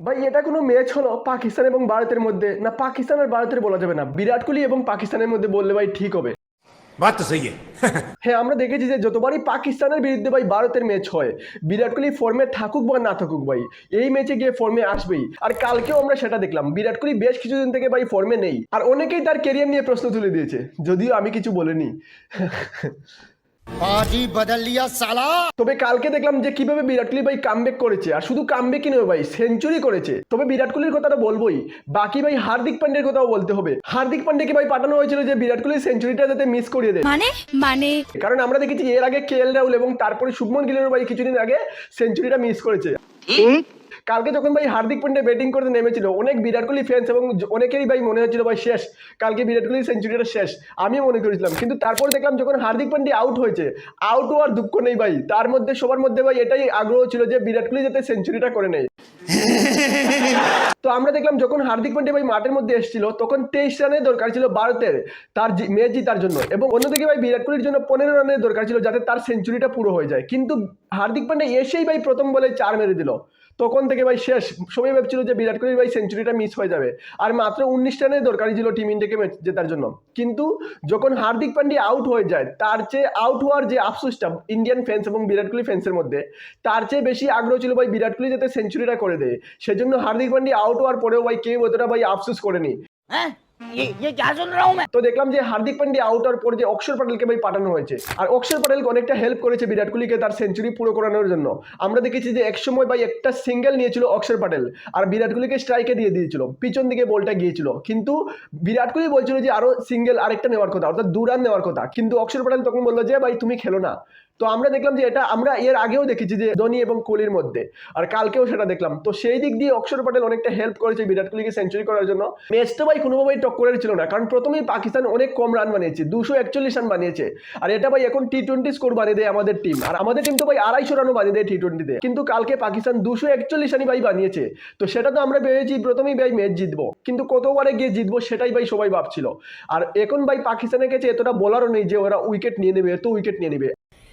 ভাই এটা কোনো ম্যাচ হলো পাকিস্তান এবং ভারতের মধ্যে? না পাকিস্তান আর ভারতের বলা যাবে না। বিরাট কোহলি এবং পাকিস্তানের মধ্যে বললে ভাই ঠিক হবে। হ্যাঁ। আমরা দেখেছি যে যতবারই পাকিস্তানের বিরুদ্ধে ভাই ভারতের ম্যাচ হয় বিরাট কোহলি ফর্মে থাকুক বা না থাকুক ভাই এই ম্যাচে গিয়ে ফর্মে আসবেই। আর কালকেও আমরা সেটা দেখলাম বিরাট কোহলি বেশ কিছুদিন থেকে ভাই ফর্মে নেই। আর অনেকেই তার কেরিয়ার নিয়ে প্রশ্ন তুলে দিয়েছে যদিও আমি কিছু বলিনি। বাজি বদল সালা তবে কালকে দেখলাম যে কীভাবে বিরাট কোহলি ভাই কামব্যাক করেছে আর শুধু কামব্যাক নয় ভাই সেঞ্চুরি করেছে। তবে বিরাট কোহলির কথাটা বলবোই বাকি ভাই হার্দিক পান্ডের কথাও বলতে হবে। হার্দিক পান্ডেকে ভাই পাঠানো হয়েছিল যে বিরাট কোহলির সেঞ্চুরিটা যাতে মিস করিয়ে দেয়। মানে? মানে? কারণ আমরা দেখেছি এর আগে কেএল রাহুল এবং তারপরে শুভমন গিলের ভাই কিছুদিন আগে সেঞ্চুরিটা মিস করেছে। ঠিক কালকে যখন ভাই হার্দিক পান্ডে ব্যাটিং করতে নেমেছিল অনেক বিরাট কোহলি ফ্যান্স এবং অনেকেরই ভাই মনে হচ্ছিল ভাই শেষ কালকে বিরাট কোহলির সেঞ্চুরিটা শেষ আমি মনে করেছিলাম। কিন্তু তারপর দেখলাম যখন হার্দিক পান্ডে আউট হয়েছে আউট হওয়ার দুঃখ নেই ভাই। তার মধ্যে সবার মধ্যে ভাই এটাই আগ্রহ ছিল যে বিরাট কোহলি যাতে সেঞ্চুরিটা করে নেয়। তো আমরা দেখলাম যখন হার্দিক পান্ডে ভাই মাঠের মধ্যে এসেছিল তখন তেইশ রানের দরকার ছিল ভারতের তার ম্যাচ জিতার জন্য। এবং অন্যদিকে ভাই বিরাট কোহলির জন্য পনেরো রানের দরকার ছিল যাতে তার সেঞ্চুরিটা পুরো হয়ে যায়। কিন্তু হার্দিক পান্ডে এসেই ভাই প্রথম বলে চার মেরে দিল। তখন থেকে ভাই শেষ। সবাই ভাবছিল যে বিরাট কোহলির ভাই সেঞ্চুরিটা মিস হয়ে যাবে। আর মাত্র উনিশ রানের দরকারই ছিল টিম ইন্ডিয়াকে ম্যাচ জেতার জন্য। কিন্তু যখন হার্দিক পান্ডিয়া আউট হয়ে যায়, তার চেয়ে আউট হওয়ার যে আফসোসটা ইন্ডিয়ান ফ্যান্স এবং বিরাট কোহলি ফ্যান্সের মধ্যে, তার চেয়ে বেশি আগ্রহ ছিল ভাই বিরাট কোহলি যাতে সেঞ্চুরিটা করে দেয়। সেজন্য হার্দিক পান্ডিয়া আউট হওয়ার পরেও ভাই কেউ অতটা ভাই আফসোস করেনি। हैं ये ये क्या सुन रहा हूँ मैं তো দেখলাম যে হার্দিক পান্ডিয়া আউট হওয়ার পর যে অক্ষর প্যাটেলকে ভাই পাঠানো হয়েছে আর অক্ষর প্যাটেল অনেকটা হেল্প করেছে বিরাট কোহলিকে তার সেঞ্চুরি পুরো করানোর জন্য আমরা দেখেছি যে একসময় ভাই একটা সিঙ্গেল নিয়েছিল অক্ষর প্যাটেল আর বিরাট কোহলিকে স্ট্রাইকে দিয়ে দিয়েছিল পিছন দিকে বলটা গিয়েছিল কিন্তু বিরাট কোহলি বলছিল যে আরো সিঙ্গেল আরেকটা নেওয়ার কথা অর্থাৎ দু রান নেওয়ার কথা কিন্তু অক্ষর প্যাটেল তখন বললো যে ভাই তুমি খেলো না তো আমরা দেখলাম যে এটা আমরা এর আগেও দেখেছি যে ধোনি এবং কোহলির মধ্যে, আর কালকেও সেটা দেখলাম। তো সেই দিক দিয়ে অক্ষর প্যাটেল অনেকটা হেল্প করেছে বিরাট কোহলিকে সেঞ্চুরি করার জন্য। ম্যাচটা ভাই কোনোভাবেই টক্করের ছিল না, কারণ প্রথমেই পাকিস্তান অনেক কম রান বানিয়েছে, দুশো একচল্লিশ রান বানিয়েছে। আর এটা ভাই এখন টি টোয়েন্টি স্কোর বানিয়ে দেয় আমাদের টিম আর আমাদের টিম তো ভাই আড়াইশো রানও বানিয়ে দেয় টি টোয়েন্টিতে কিন্তু কালকে পাকিস্তান দুশো একচল্লিশ রানই ভাই বানিয়েছে। তো সেটা তো আমরা ভেবেছি, প্রথমেই ভাই ম্যাচ জিতবো। কিন্তু কত ওভারে গিয়ে জিতবো সেটাই ভাই সবাই ভাবছিল। আর এখন ভাই পাকিস্তানের কাছে এতটা বলারও নেই যে ওরা উইকেট নিয়ে নেবে, এত উইকেট নিয়ে নেবে।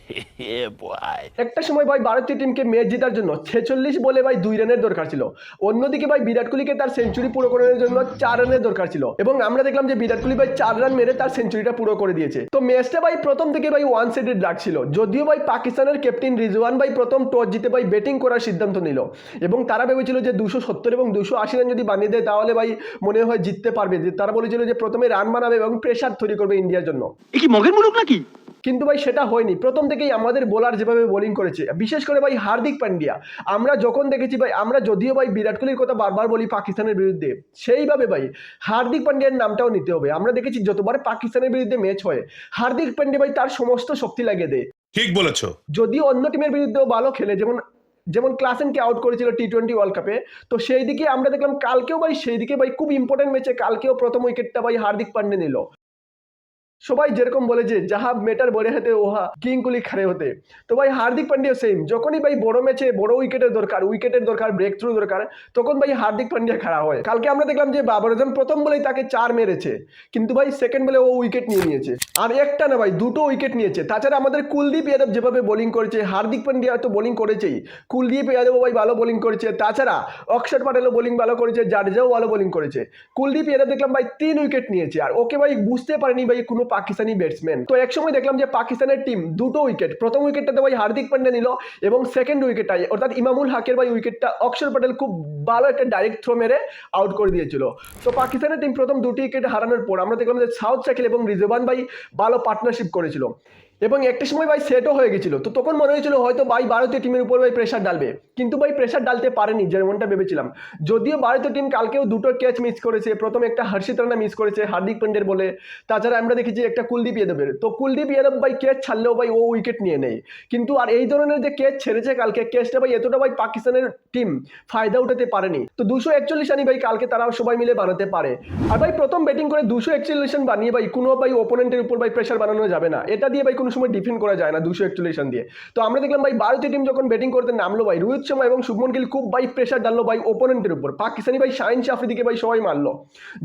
একটা সময় ভাই ভারতীয় টিমকে ম্যাচ জেতার জন্য ছেচল্লিশ বলে ভাই দুই রানের দরকার ছিল। অন্যদিকে ভাই বিরাট কোহলিকে তার সেঞ্চুরি পুরো করার জন্য চার রানের দরকার ছিল। এবং আমরা দেখলাম যে বিরাট কোহলি ভাই চার রান মেরে তার সেঞ্চুরিটা পুরো করে দিয়েছে। তো ম্যাচটা ভাই প্রথম থেকে ভাই ওয়ান সাইডেড ডাকছিল যদিও ভাই পাকিস্তানের ক্যাপ্টেন রিজওয়ান ভাই প্রথম টস জিতে ভাই ব্যাটিং করার সিদ্ধান্ত নিল। এবং তারা ভেবেছিল যে দুশো সত্তর এবং দুশো আশি রান যদি বানিয়ে দেয় তাহলে ভাই মনে হয় জিততে পারবে। যে তারা বলেছিল যে প্রথমে রান বানাবে এবং প্রেশার তৈরি করবে ইন্ডিয়ার জন্য। এ কি মগের মুলুক নাকি? কিন্তু ভাই সেটা হয়নি। প্রথম থেকেই আমাদের বোলার যেভাবে বোলিং করেছে বিশেষ করে ভাই হার্দিক পান্ডিয়া। আমরা যখন দেখেছি ভাই আমরা যদিও ভাই বিরাট কোহলির কথা বারবার বলি পাকিস্তানের বিরুদ্ধে সেইভাবে ভাই হার্দিক পান্ডিয়ার নামটাও নিতে হবে। আমরা দেখেছি যতবার পাকিস্তানের বিরুদ্ধে ম্যাচ হয় হার্দিক পান্ডিয়া ভাই তার সমস্ত শক্তি লাগিয়ে দেয়। ঠিক বলেছ। যদিও অন্য টিমের বিরুদ্ধেও ভালো খেলে যেমন যেমন ক্লাসেনকে আউট করেছিল টি টোয়েন্টি ওয়ার্ল্ড কাপে তো সেই দিকে আমরা দেখলাম কালকেও ভাই সেই দিকে ভাই খুব ইম্পর্টেন্ট ম্যাচে কালকেও প্রথম উইকেটটা ভাই হার্দিক পান্ডে নিল। সবাই যেরকম বলে যে, যাহা মেটার বড়ে হতে, ওহা কিং কুলি খারে হতে। তো ভাই, হার্দিক পান্ডিয়া সেম যখনই ভাই বড় ম্যাচে বড় উইকেটের দরকার উইকেটের দরকার ব্রেক থ্রু দরকার, তখন ভাই হার্দিক পান্ডিয়া খাড়া হয়। কালকে আমরা দেখলাম যে, বাবর আজম প্রথম বলেই তাকে চার মেরেছে, কিন্তু ভাই সেকেন্ড বলে ও উইকেট নিয়ে নিয়েছে। আর একটা না ভাই, দুটো উইকেট নিয়েছে। তাছাড়া আমাদের কুলদীপ যাদব যেভাবে বোলিং করেছে, হার্দিক পান্ডিয়া তো বোলিং করেছেই। কুলদীপ যাদব ভাই ভালো বোলিং করেছে। তাছাড়া অক্ষর প্যাটেলও বোলিং ভালো করেছে, জাডেজাও ভালো বোলিং করেছে। কুলদীপ যাদব দেখলাম ভাই তিন উইকেট নিয়েছে। আর ওকে ভাই বুঝতে পারেনি ভাই কোনো পাকিস্তানি ব্যাটসম্যান তো একসময় দেখলাম যে পাকিস্তানের টিম দুটো উইকেট প্রথম উইকেটটাতে ভাই হার্দিক পান্ডে নিল এবং সেকেন্ড উইকেটটাই অর্থাৎ ইমামুল হাকের ভাই উইকেটটা অক্ষর প্যাটেল খুব ভালো একটা ডাইরেক্ট থ্রো মেরে আউট করে দিয়েছিল। তো পাকিস্তানের টিম প্রথম দুটি উইকেট হারানোর পর আমরা দেখলাম যে সাউথ সাইকেল এবং রিজওয়ান ভাই ভালো পার্টনারশিপ করেছিল। এবং একটা সময় ভাই সেটও হয়ে গেছিল। তো তখন মনে হয়েছিল হয়তো ভাই ভারতীয় টিমের উপর ভাই প্রেশার ডালবে কিন্তু ভাই প্রেশার ডালতে পারেনি, যেমনটা ভেবেছিলাম। যদিও ভারতীয় টিম কালকেও দুটো ক্যাচ মিস করেছে। প্রথমে একটা হর্ষিত রানা মিস করেছে হার্দিক পান্ডের বলে। তাছাড়া আমরা দেখেছি একটা কুলদীপ যাদবের। তো কুলদীপ যাদব ভাই ক্যাচ ছাড়লেও ভাই ও উইকেট নিয়ে নেয়। কিন্তু আর এই ধরনের যে ক্যাচ ছেড়েছে কালকে ক্যাচটা ভাই এতটা ভাই পাকিস্তানের টিম ফায়দা উঠাতে পারেনি। তো দুশো একচল্লিশ রানই ভাই কালকে তারা সবাই মিলে বানাতে পারে। আর ভাই প্রথম ব্যাটিং করে দুশো একচল্লিশ রান বানিয়ে ভাই কোনো ভাই ওপোনেন্টের উপর ভাই প্রেশার বানানো যাবে না। এটা দিয়ে ভাই কোনো সময় ডিফেন্ড করা যায় না দুশো একচল্লিশ রান দিয়ে। তো আমরা দেখলাম ভাই ভারতীয় টিম যখন ব্যাটিং করতে নামলো ভাই, রোহিত শর্মা এবং শুভমন গিল খুব ভাই প্রেশার ডাললো ভাই ওপোনেন্টের উপর। পাকিস্তানি ভাই শাহিন আফ্রিদিকে ভাই সবাই মারলো।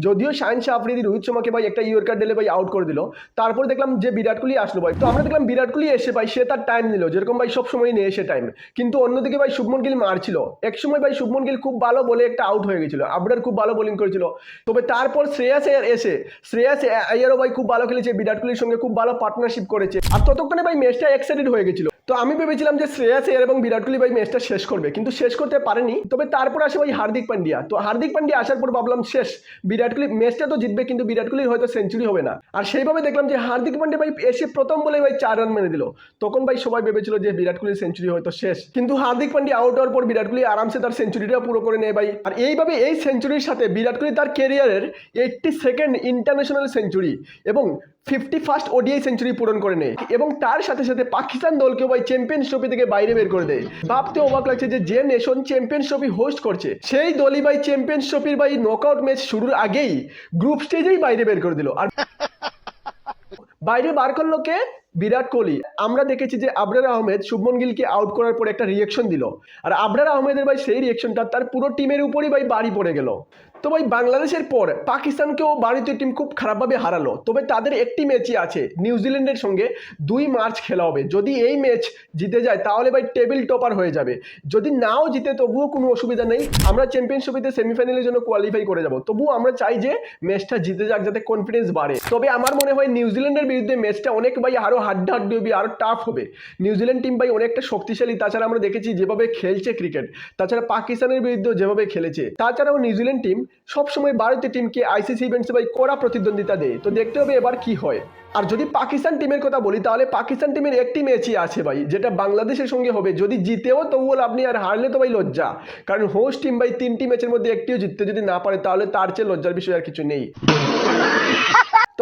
যদিও শাহিন আফ্রিদি রোহিত শর্মাকে ভাই একটা ইয়র্কার ডেলে ভাই আউট করে দিল। তারপর দেখলাম যে বিরাট কোহলি আসলো ভাই। তো আমরা দেখলাম বিরাট কোহলি এসে ভাই সে তার টাইম নিল। যেরকম ভাই সব সময় নিয়ে এসে টাইম কিন্তু অন্যদিকে ভাই শুভমন গিল মারছিল। এক সময় ভাই শুভমন গিল খুব ভালো বলে একটা আউট হয়ে গেছিল। আবরার খুব ভালো বোলিং করেছিল। তবে তারপর শ্রেয়াস এসে, শ্রেয়াস আয়ারও ভাই খুব ভালো খেলেছে। বিরাট কোহলির সঙ্গে খুব ভালো পার্টনারশিপ করেছে। আর ততক্ষণে ভাই ম্যাচটা এক্সাইটেড হয়ে গেছিল। তো আমি ভেবেছিলাম যে শ্রেয়াস আয়ার এবং বিরাট কোহলি ভাই ম্যাচটা শেষ করবে, কিন্তু শেষ করতে পারেনি। তবে তারপর আসে ভাই হার্দিক পান্ডিয়া। তো হার্দিক পান্ডিয়া আসার পর ভাবলাম, শেষ, বিরাট কোহলি ম্যাচটা তো জিতবে, কিন্তু বিরাট কোহলির হয়তো সেঞ্চুরি হবে না। আর সেইভাবে দেখলাম যে হার্দিক পান্ডিয়া ভাই এসে প্রথম বলে ভাই চার রান মেরে দিল। তখন ভাই সবাই ভেবেছিল যে বিরাট কোহলির সেঞ্চুরি হয়তো শেষ। কিন্তু হার্দিক পান্ডিয়া আউট হওয়ার পর বিরাট কোহলি আরামসে তার সেঞ্চুরিটা পুরো করে নেয় ভাই। আর এইভাবে এই সেঞ্চুরির সাথে বিরাট কোহলি তার কেরিয়ারের এইটটি সেকেন্ড ইন্টারন্যাশনাল সেঞ্চুরি এবং ফিফটি ফার্স্ট ওডিআই সেঞ্চুরি পূরণ করে নেয় এবং তার সাথে সাথে পাকিস্তান দলকেও ভাই চ্যাম্পিয়ন্স ট্রফি থেকে বাইরে বের করে দেয়। ভাবতে অবাক লাগছে যে যে নেশন চ্যাম্পিয়ন্স ট্রফি হোস্ট করছে, সেই দলই ভাই চ্যাম্পিয়ন্স ট্রফির ভাই নকআউট ম্যাচ শুরুর আগেই গ্রুপ স্টেজেই বাইরে বের করে দিল। আর বাইরে বার করল কে? বিরাট কোহলি। আমরা দেখেছি যে আবরার আহমেদ শুভমন গিলকে আউট করার পর একটা রিয়েকশন দিল। আর আবরার আহমেদের ভাই সেই রিয়েকশনটা তার পুরো টিমের উপরই ভাই বাড়ি পড়ে গেল। তো ভাই বাংলাদেশের পর পাকিস্তানকেও ভারতীয় টিম খুব খারাপভাবে হারালো। তবে তাদের একটি ম্যাচই আছে নিউজিল্যান্ডের সঙ্গে। দুই মার্চ খেলা হবে। যদি এই ম্যাচ জিতে যায়, তাহলে ভাই টেবিল টপার হয়ে যাবে। যদি নাও জিতে, তবুও কোনো অসুবিধা নেই। আমরা চ্যাম্পিয়নশিপে সেমিফাইনালের জন্য কোয়ালিফাই করে যাব। তবুও আমরা চাই যে ম্যাচটা জিতে যাক, যাতে কনফিডেন্স বাড়ে। তবে আমার মনে হয় নিউজিল্যান্ডের বিরুদ্ধে ম্যাচটা অনেক ভাই আরও হাড্ডাহাড্ডি হবে আরও টাফ হবে। নিউজিল্যান্ড টিম ভাই অনেকটা শক্তিশালী। তাছাড়া আমরা দেখেছি যেভাবে খেলছে ক্রিকেট তাছাড়া পাকিস্তানের বিরুদ্ধেও যেভাবে খেলেছে। তাছাড়াও নিউজিল্যান্ড টিম সবসময় ভারতীয় টিমকে আইসিসি ইভেন্টসে ভাই কড়া প্রতিদ্বন্দ্বিতা দেয়। তো দেখতে হবে এবার কি হয়। আর যদি পাকিস্তান টিমের কথা বলি, তাহলে পাকিস্তান টিমের একটি ম্যাচই আছে ভাই, যেটা বাংলাদেশের সঙ্গে হবে। যদি জিতেও, তবুও আপনি আর হারলে তো ভাই লজ্জা। কারণ হোস্ট টিম ভাই তিনটি ম্যাচের মধ্যে একটিও জিততে যদি না পারে, তাহলে তার চেয়ে লজ্জার বিষয় আর কিছু নেই।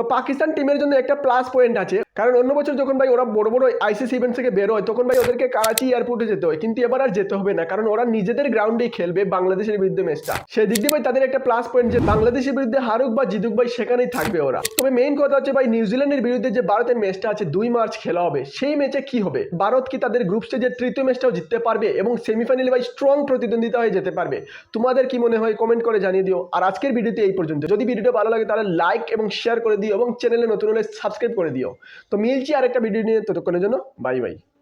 তো পাকিস্তান টিমের জন্য একটা প্লাস পয়েন্ট আছে। কারণ অন্য বছর যখন ভাই ওরা বড় বড় আইসিসি ইভেন্ট থেকে বের হয়, তখন ভাই ওদেরকে করাচি এয়ারপোর্টে যেতে হয়। কিন্তু এবার আর যেতে হবে না, কারণ ওরা নিজেদের গ্রাউন্ডেই খেলবে বাংলাদেশের বিরুদ্ধে ম্যাচটা সেই দিক দিয়ে ভাই তাদের একটা প্লাস পয়েন্ট যে বাংলাদেশের বিরুদ্ধে হারুক বা জিতুক ভাই সেখানেই থাকবে ওরা। তবে মেইন কথা হচ্ছে ভাই নিউজিল্যান্ডের বিরুদ্ধে যে ভারতের ম্যাচটা আছে, দুই মার্চ খেলা হবে। সেই ম্যাচে কি হবে? ভারত কি তাদের গ্রুপ স্টেজের তৃতীয় ম্যাচটাও জিততে পারবে এবং সেমিফাইনালে ভাই স্ট্রং প্রতিদ্বন্দ্বিতা হয়ে যেতে পারবে? তোমাদের কি মনে হয়? কমেন্ট করে জানিয়ে দিও। আর আজকের ভিডিওতে এই পর্যন্ত। যদি ভিডিওটা ভালো লাগে তাহলে লাইক এবং শেয়ার করে দিও। এবং চ্যানেলে নতুন হলে সাবস্ক্রাইব করে দিও। তো মিলছি আরেকটা ভিডিও নিয়ে, ততক্ষণের জন্য বাই বাই